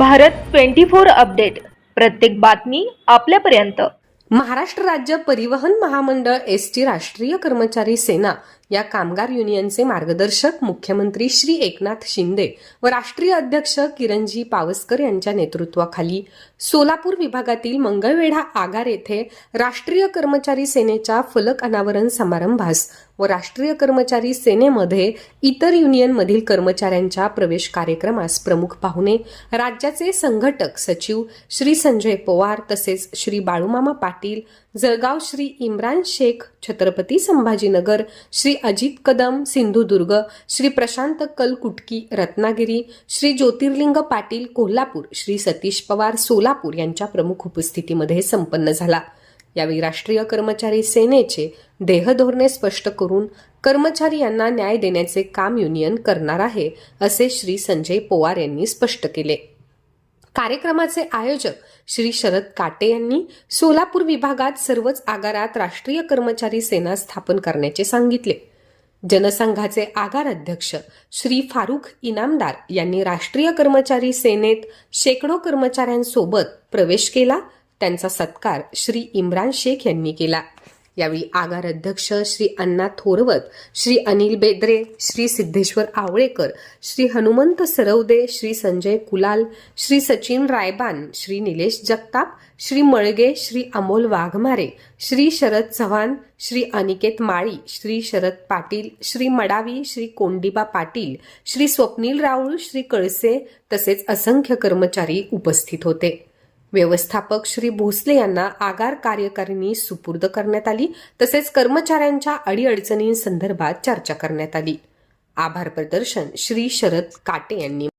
Bharat twenty four update. प्रत्येक बातमी आपल्यापर्यंत. महाराष्ट्र राज्य परिवहन महामंडळ एस टी राष्ट्रीय कर्मचारी सेना या कामगार युनियनचे मार्गदर्शक मुख्यमंत्री श्री एकनाथ शिंदे व राष्ट्रीय अध्यक्ष किरणजी पावसकर यांच्या नेतृत्वाखाली सोलापूर विभागातील मंगळवेढा आगार येथे राष्ट्रीय कर्मचारी सेनेच्या फलक अनावरण समारंभास व राष्ट्रीय कर्मचारी सेनेमध्ये इतर युनियनमधील कर्मचाऱ्यांच्या प्रवेश कार्यक्रमास प्रमुख पाहुणे राज्याचे संघटक सचिव श्री संजय पवार तसेच श्री बाळूमामा पाटील जळगाव श्री इम्रान शेख छत्रपती संभाजीनगर श्री अजित कदम सिंधुदुर्ग श्री प्रशांत कलकुटकी रत्नागिरी श्री ज्योतिर्लिंग पाटील कोल्हापूर श्री सतीश पवार सोलापूर यांच्या प्रमुख उपस्थितीमध्ये संपन्न झाला. यावेळी राष्ट्रीय कर्मचारी सेनेचे देहधोरणे स्पष्ट करून कर्मचारी यांना न्याय देण्याचे काम युनियन करणार आहे असे श्री संजय पवार यांनी स्पष्ट केले. कार्यक्रमाचे आयोजक श्री शरद काटे यांनी सोलापूर विभागात सर्वच आगारात राष्ट्रीय कर्मचारी सेना स्थापन करण्याचे सांगितले. जनसंघाचे आगार अध्यक्ष श्री फारुख इनामदार यांनी राष्ट्रीय कर्मचारी सेनेत शेकडो कर्मचाऱ्यांसोबत प्रवेश केला. त्यांचा सत्कार श्री इम्रान शेख यांनी केला. यावेळी आगार अध्यक्ष श्री अण्णा थोरवत श्री अनिल बेद्रे श्री सिद्धेश्वर आवळेकर श्री हनुमंत सरवदे श्री संजय कुलाल श्री सचिन रायबान श्री निलेश जगताप श्री मळगे श्री अमोल वाघमारे श्री शरद चव्हाण श्री अनिकेत माळी श्री शरद पाटील श्री मडावी श्री कोंडिबा पाटील श्री स्वप्नील राऊळ श्री कळसे तसेच असंख्य कर्मचारी उपस्थित होते. व्यवस्थापक श्री भोसले यांना आगार कार्यकारिणी सुपूर्द करण्यात आली तसेच कर्मचाऱ्यांच्या अडीअडचणींसंदर्भात चर्चा करण्यात आली. आभार प्रदर्शन श्री शरद काटे यांनी